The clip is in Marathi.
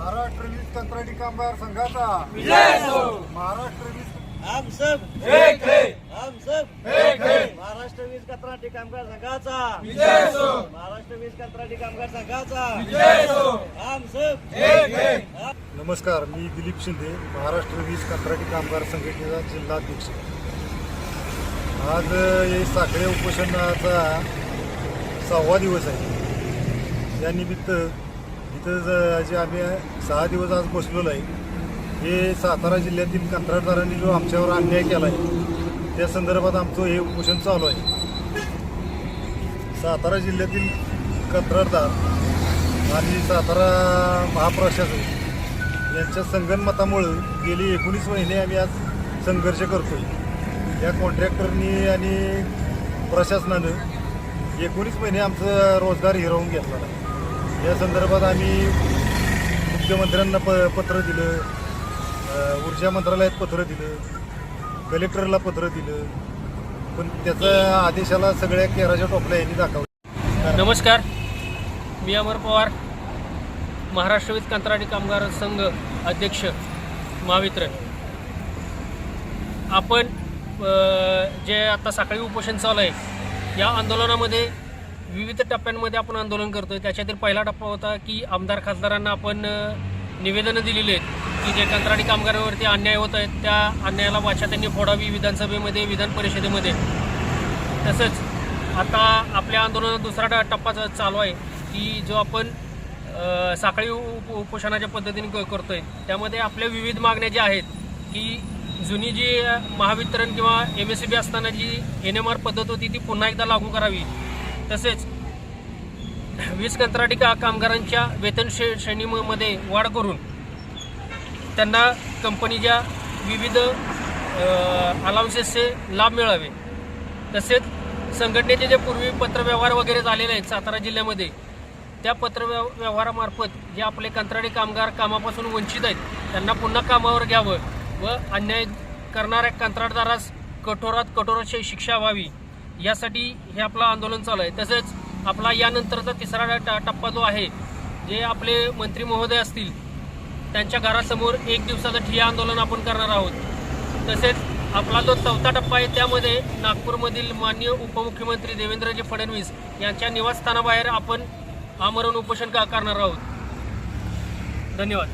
महाराष्ट्र वीज कंत्राटी कामगार संघाचा महाराष्ट्र वीज हम सब. एक है हम सब. एक है महाराष्ट्र वीज कंत्राटी कामगार संघाचा महाराष्ट्र वीज कंत्राटी कामगार संघाचा आम सब. एक है नमस्कार मी दिलीप शिंदे महाराष्ट्र वीज कंत्राटी कामगार संघटनेचा जिल्हाध्यक्ष. आज हे साखळे उपोषणाचा सहावा दिवस आहे. यानिमित्त इथं ज- जे आम्ही सहा दिवस आज बसलेलो आहे हे सातारा जिल्ह्यातील कंत्राटदारांनी जो आमच्यावर अन्याय केला आहे त्या संदर्भात आमचं हे उपोषण चालू आहे. सातारा जिल्ह्यातील कंत्राटदार आणि सातारा महाप्रशासन यांच्या संगणमतामुळं गेली एकोणीस महिने आम्ही आज संघर्ष करतोय. या कॉन्ट्रॅक्टरनी आणि प्रशासनानं एकोणीस महिने आमचा रोजगार हिरावून घेतला आहे या संदर्भात आम्ही मुख्यमंत्र्यांना प पत्र दिलं ऊर्जा मंत्रालयात पत्र दिलं कलेक्टरला पत्र दिलं पण त्याचा आदेशाला सगळ्या केराच्या टोपल्या यांनी दाखवलं नमस्कार. मी अमर पवार महाराष्ट्र वीज कंत्राटी कामगार संघ अध्यक्ष महावितरण आपण जे आता सकाळी उपोषण चालू आहे या आंदोलनामध्ये विविध टप्प्यांमध्ये आपण आंदोलन करतोय. त्याच्यातील पहिला टप्पा होता की आमदार खासदारांना आपण निवेदनं दिलेली आहेत की जे कंत्राटी कामगारांवरती अन्याय होत आहेत त्या अन्यायाला वाचा त्यांनी फोडावी विधानसभेमध्ये विधान परिषदेमध्ये. तसंच आता आपल्या आंदोलनात दुसरा टप्पा चालू आहे की जो आपण साखळी उप उपोषणाच्या पद्धतीने क- आहे त्यामध्ये आपल्या विविध मागण्या ज्या आहेत की जुनी जी महावितरण किंवा एम एस सी बी असताना जी एन एम आर पद्धत होती ती पुन्हा एकदा लागू करावी. तसेच वीज कंत्राटी का कामगारांच्या वेतन श्रे श्रेणीमध्ये वाढ करून त्यांना कंपनीच्या विविध अलाउन्सेसचे लाभ मिळावे. तसेच संघटनेचे जे पूर्वी पत्रव्यवहार वगैरे झालेले आहेत सातारा जिल्ह्यामध्ये त्या पत्रव्यव व्यवहारामार्फत जे आपले कंत्राटी कामगार कामापासून वंचित आहेत त्यांना पुन्हा कामावर घ्यावं व अन्याय करणाऱ्या कंत्राटदारास कठोरात कठोर अशी शिक्षा व्हावी. यासाठी हे आपलं आंदोलन चालू आहे. तसेच आपला यानंतरचा तिसरा टप्पा जो आहे जे आपले मंत्री महोदय असतील त्यांच्या घरासमोर एक दिवसाचं ठिय्या आंदोलन आपण करणार आहोत. तसेच आपला जो चौथा टप्पा आहे त्यामध्ये नागपूरमधील मान्य उपमुख्यमंत्री देवेंद्रजी फडणवीस यांच्या निवासस्थानाबाहेर आपण आमरण उपोषण का करणार आहोत. धन्यवाद.